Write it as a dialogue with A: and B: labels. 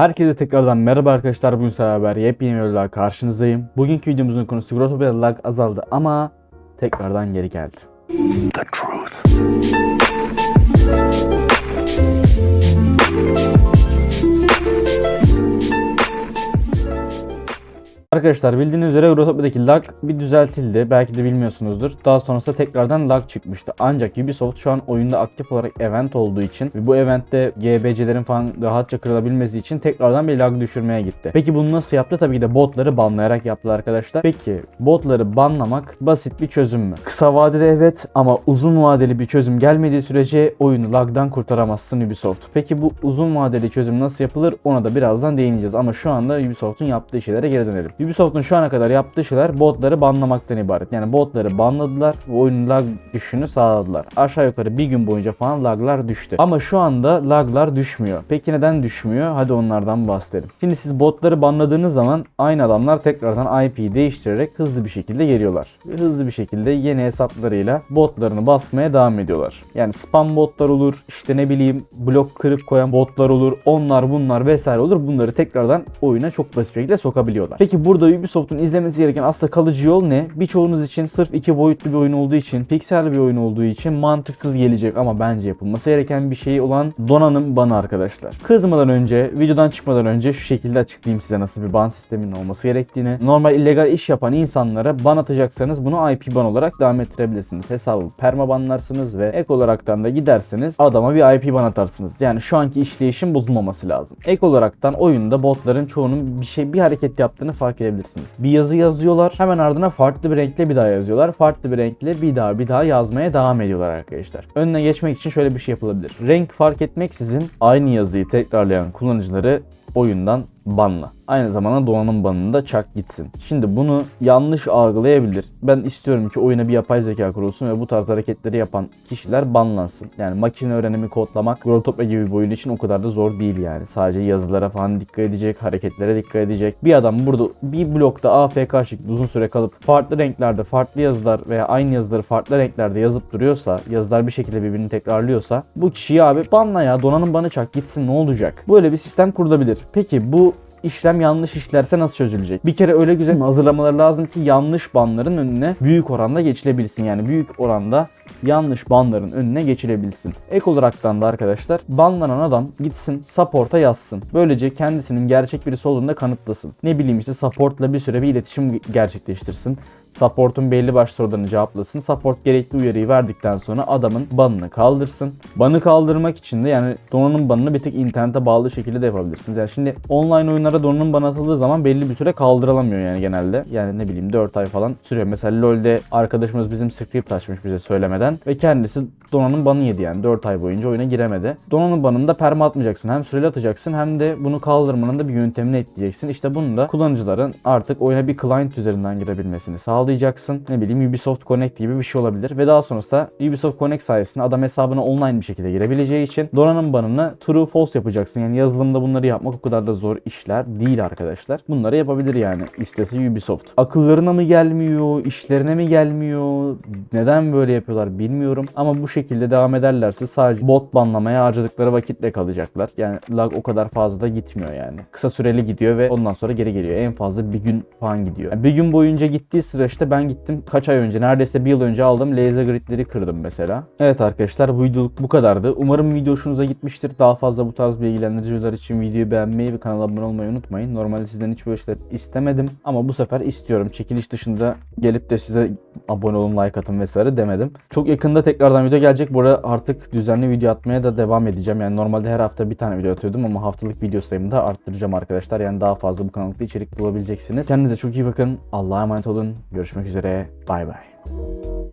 A: Herkese tekrardan merhaba arkadaşlar. Bugün beraber yepyeni bir videoda karşınızdayım. Bugünkü videomuzun konusu Grotopia lag azaldı ama tekrardan geri geldi. Arkadaşlar bildiğiniz üzere Grotopia'daki lag bir düzeltildi. Belki de bilmiyorsunuzdur. Daha sonrasında tekrardan lag çıkmıştı. Ancak Ubisoft şu an oyunda aktif olarak event olduğu için ve bu eventte GBC'lerin falan rahatça kırılabilmesi için tekrardan bir lag düşürmeye gitti. Peki bunu nasıl yaptı? Tabii ki de botları banlayarak yaptılar arkadaşlar. Peki botları banlamak basit bir çözüm mü? Kısa vadede evet ama uzun vadeli bir çözüm gelmediği sürece oyunu lagdan kurtaramazsın Ubisoft. Peki bu uzun vadeli çözüm nasıl yapılır? Ona da birazdan değineceğiz. Ama şu anda Ubisoft'un yaptığı şeylere geri dönelim. Ubisoft'un şu ana kadar yaptığı şeyler botları banlamaktan ibaret. Yani botları banladılar ve oyunun lag düşüşünü sağladılar. Aşağı yukarı bir gün boyunca falan laglar düştü. Ama şu anda laglar düşmüyor. Peki neden düşmüyor? Hadi onlardan bahsedelim. Şimdi siz botları banladığınız zaman aynı adamlar tekrardan IP'yi değiştirerek hızlı bir şekilde geliyorlar. Ve hızlı bir şekilde yeni hesaplarıyla botlarını basmaya devam ediyorlar. Yani spam botlar olur, işte ne bileyim blok kırıp koyan botlar olur, onlar bunlar vesaire olur. Bunları tekrardan oyuna çok basit şekilde sokabiliyorlar. Peki burada Ubisoft'un izlemesi gereken aslında kalıcı yol ne? Birçoğunuz için sırf iki boyutlu bir oyun olduğu için, piksel bir oyun olduğu için mantıksız gelecek ama bence yapılması gereken bir şey olan donanım bana arkadaşlar. Kızmadan önce, videodan çıkmadan önce şu şekilde açıklayayım size nasıl bir ban sisteminin olması gerektiğini. Normal illegal iş yapan insanlara ban atacaksanız bunu IP ban olarak devam ettirebilirsiniz. Hesabı perma banlarsınız ve ek olaraktan da giderseniz adama bir IP ban atarsınız. Yani şu anki işleyişin bozulmaması lazım. Ek olaraktan oyunda botların çoğunun bir şey bir hareket yaptığını fark edebilirsiniz. Bir yazı yazıyorlar. Hemen ardına farklı bir renkle bir daha yazıyorlar. Farklı bir renkle bir daha bir daha yazmaya devam ediyorlar arkadaşlar. Önüne geçmek için şöyle bir şey yapılabilir. Renk fark etmeksizin aynı yazıyı tekrarlayan kullanıcıları oyundan banla. Aynı zamanda donanım banını da çak gitsin. Şimdi bunu yanlış algılayabilir. Ben istiyorum ki oyuna bir yapay zeka kurulsun ve bu tarz hareketleri yapan kişiler banlansın. Yani makine öğrenimi kodlamak Grotopia gibi bir oyun için o kadar da zor değil yani. Sadece yazılara falan dikkat edecek, hareketlere dikkat edecek. Bir adam burada bir blokta AFK şeklinde uzun süre kalıp farklı renklerde, farklı yazılar veya aynı yazıları farklı renklerde yazıp duruyorsa, yazılar bir şekilde birbirini tekrarlıyorsa bu kişiyi abi banla ya donanım banı çak gitsin ne olacak? Böyle bir sistem kurulabilir. Peki bu işlem yanlış işlerse nasıl çözülecek? Bir kere öyle güzel hazırlamaları lazım ki yanlış banların önüne büyük oranda geçilebilsin. Yani büyük oranda yanlış banların önüne geçilebilsin. Ek olaraktan da arkadaşlar banlanan adam gitsin support'a yazsın. Böylece kendisinin gerçek birisi olduğunu da kanıtlasın. Ne bileyim işte support'la bir süre bir iletişim gerçekleştirsin. Support'un belli başlı sorularını cevaplasın. Support gerekli uyarıyı verdikten sonra adamın banını kaldırsın. Banı kaldırmak için de yani donanım banını bir tek internete bağlı şekilde de yapabilirsiniz. Yani şimdi online oyunlara donanım banı atıldığı zaman belli bir süre kaldıramıyor yani genelde. Yani ne bileyim 4 ay falan sürüyor. Mesela LoL'de arkadaşımız bizim script açmış bize söylemeden ve kendisi donanım banı yedi yani 4 ay boyunca oyuna giremedi. Donanım banında perma atmayacaksın. Hem süreli atacaksın hem de bunu kaldırmanın da bir yöntemini ekleyeceksin. İşte bunu da kullanıcıların artık oyuna bir client üzerinden girebilmesini sağlayacaksın. Ne bileyim Ubisoft Connect gibi bir şey olabilir ve daha sonrasında Ubisoft Connect sayesinde adam hesabına online bir şekilde girebileceği için donanım banını true false yapacaksın. Yani yazılımda bunları yapmak o kadar da zor işler değil arkadaşlar. Bunları yapabilir yani istese Ubisoft. Akıllarına mı gelmiyor, işlerine mi gelmiyor, neden böyle yapıyorlar bilmiyorum. Ama bu şekilde devam ederlerse sadece bot banlamaya harcadıkları vakitle kalacaklar. Yani lag o kadar fazla da gitmiyor yani. Kısa süreli gidiyor ve ondan sonra geri geliyor. En fazla bir gün falan gidiyor. Yani bir gün boyunca gittiği süreçte ben gittim kaç ay önce neredeyse bir yıl önce aldım laser gridleri kırdım mesela. Evet arkadaşlar bu videoluk bu kadardı. Umarım video hoşunuza gitmiştir. Daha fazla bu tarz bilgilendirici videolar için videoyu beğenmeyi ve kanala abone olmayı unutmayın. Normalde sizden hiç böyle şeyler istemedim ama bu sefer istiyorum. Çekiliş dışında gelip de size abone olun, like atın vesaire demedim. Çok yakında tekrardan video gelecek. Bu arada artık düzenli video atmaya da devam edeceğim. Yani normalde her hafta bir tane video atıyordum ama haftalık video sayımı da arttıracağım arkadaşlar. Yani daha fazla bu kanalda içerik bulabileceksiniz. Kendinize çok iyi bakın. Allah'a emanet olun. Görüşmek üzere. Bay bay.